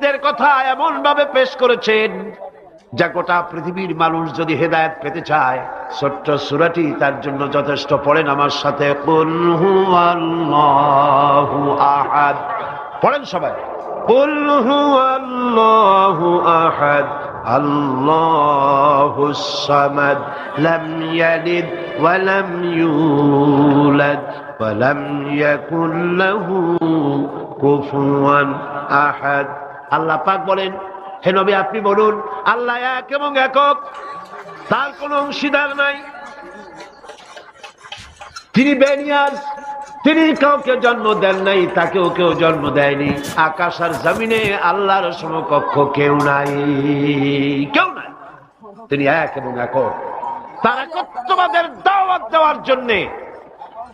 সত্যের কথা এমন ভাবে পেশ করেছেন, যা গোটা পৃথিবীর মানুষ যদি হেদায়ত পেতে চায়, ছোট্ট সুরাটি তার জন্য যথেষ্ট। পড়েন আমার সাথে আহাদ। পড়েন সবাই আল্লাহু কুফুয়ান আহাদ। আল্লাহ পাক বলেন, হে নবী, আপনি বলুন, আল্লাহ এক এবং একক, তার কোনো অংশীদার নাই। তিনি বেনিয়াজ, তিনি কাউকে জন্ম দেন নাই, তাকেও কেউ জন্ম দেয়নি। আকাশ আর জমিনে আল্লাহর সমকক্ষ কেউ নাই কেউ নাই। তিনি এক এবং একক। তার একত্ববাদের দাওয়াত দেওয়ার জন্যে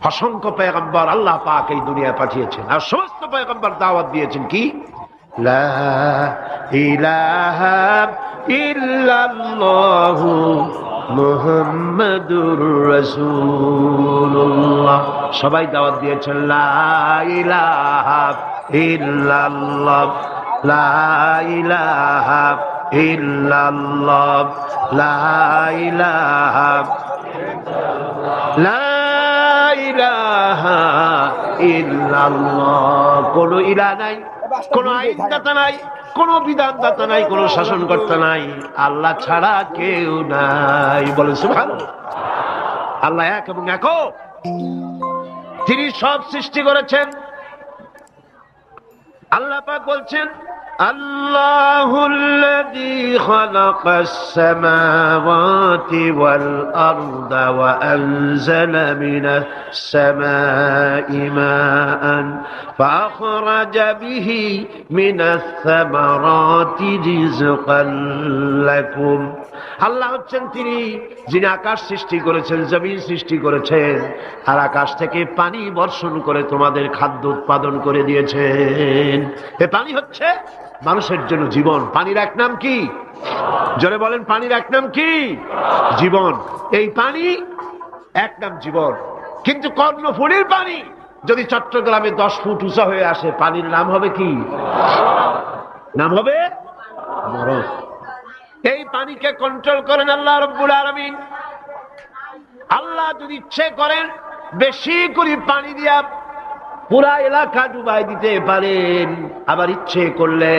অসংখ্য পেগম্বর আল্লাহ পাক এই দুনিয়ায় পাঠিয়েছেন। আর সমস্ত পেগম্বর দাওয়াত দিয়েছেন কি? লা ইলাহা ইল্লাল্লাহু মুহাম্মাদুর রাসূলুল্লাহ। সবাই দাওয়াত দিয়েছেন, লা ইলাহা ইল্লাল্লাহ, লা ইলাহা ইল্লাল্লাহ, লা ইলাহা লা ইলাহা ইল্লাল্লাহ। কোন ইলা নাই কোন আইনদাতা নাই কোন বিধানদাতা নাই কোন শাসনকর্তা নাই। আল্লাহ ছাড়া কেউ নাই। বলে সুভান আল্লাহ এক এবং তিনি সব সৃষ্টি করেছেন। আল্লাহ পাক বলছেন الله الذي خلق السماوات والأرض وأنزل من السماء ماء فأخرج به من الثمرات رزقا لكم আল্লাহ হচ্ছেন তিনি যিনি আকাশ সৃষ্টি করেছেন জমিন সৃষ্টি করেছেন আর আকাশ থেকে পানি বর্ষণ করে তোমাদের খাদ্য উৎপাদন করে দিয়েছেন এ পানি হচ্ছে মানুষের জন্য জীবন। পানির এক নাম কি? জোরে বলেন, পানির এক নাম কি? জীবন। এই পানি এক নাম জীবন। কিন্তু কর্ণফুলির পানি, যদি চট্টগ্রামে দশ ফুট উঁচা হয়ে আসে, পানির নাম হবে কি? নাম হবে মরণ। এই পানিকে কন্ট্রোল করেন আল্লাহ রব্বুল আলমিন। আল্লাহ যদি ইচ্ছে করেন, বেশি করে পানি দিয়া পুরা এলাকা ডুবাই দিতে পারেন। আবার ইচ্ছে করলে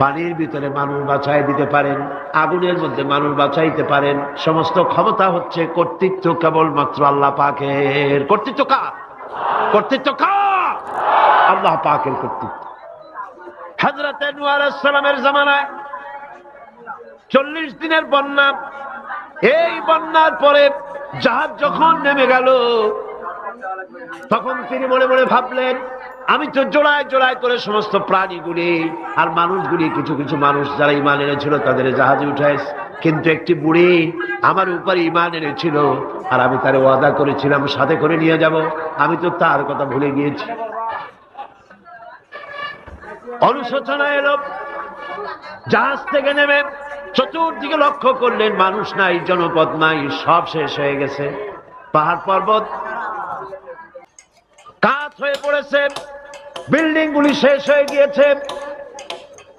পানির ভিতরে মানুষ বাঁচাই দিতে পারেন, আগুনের মধ্যে মানুষ বাঁচাইতে পারেন। সমস্ত ক্ষমতা হচ্ছে কর্তৃত্ব কেবলমাত্র আল্লাহ পাকের। কর্তৃত্ব কার? কর্তৃত্ব কার? আল্লাহ পাকের কর্তৃত্ব। হাজরতে নুয়ার সালামের জামানায় চল্লিশ দিনের বন্যা, এই বন্যার পরে জাহাজ যখন নেমে গেল তখন তিনি মনে মনে ভাবলেন, আমি তো জোড়ায় জোড়ায় করে সমস্ত প্রাণীগুলি আর মানুষগুলি, কিছু কিছু মানুষ যারা ইমান এনেছিল তাদের জাহাজে উঠায় কিন্তু একটি বুড়ি আমার উপরে ইমান এনেছিল আর আমি তার ওয়াদা করেছিলাম, সাথে করে নিয়ে যাব। আমি তো তার কথা ভুলে গিয়েছি। অনুশোচনা এলো। জাহাজ থেকে নেমে চতুর্দিকে লক্ষ্য করলেন, মানুষ নাই, জনপদ নাই, সব শেষ হয়ে গেছে। পাহাড় পর্বত কাজ হয়ে পড়েছে। বিল্ডিং গুলি শেষ হয়ে গিয়েছে।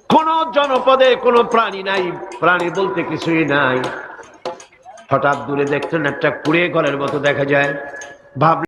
কোন জনপদে কোন প্রাণী নাই। প্রাণী বলতে কিছুই নাই। হঠাৎ দূরে দেখছেন একটা কুড়ে ঘরের মতো দেখা যায়। ভাব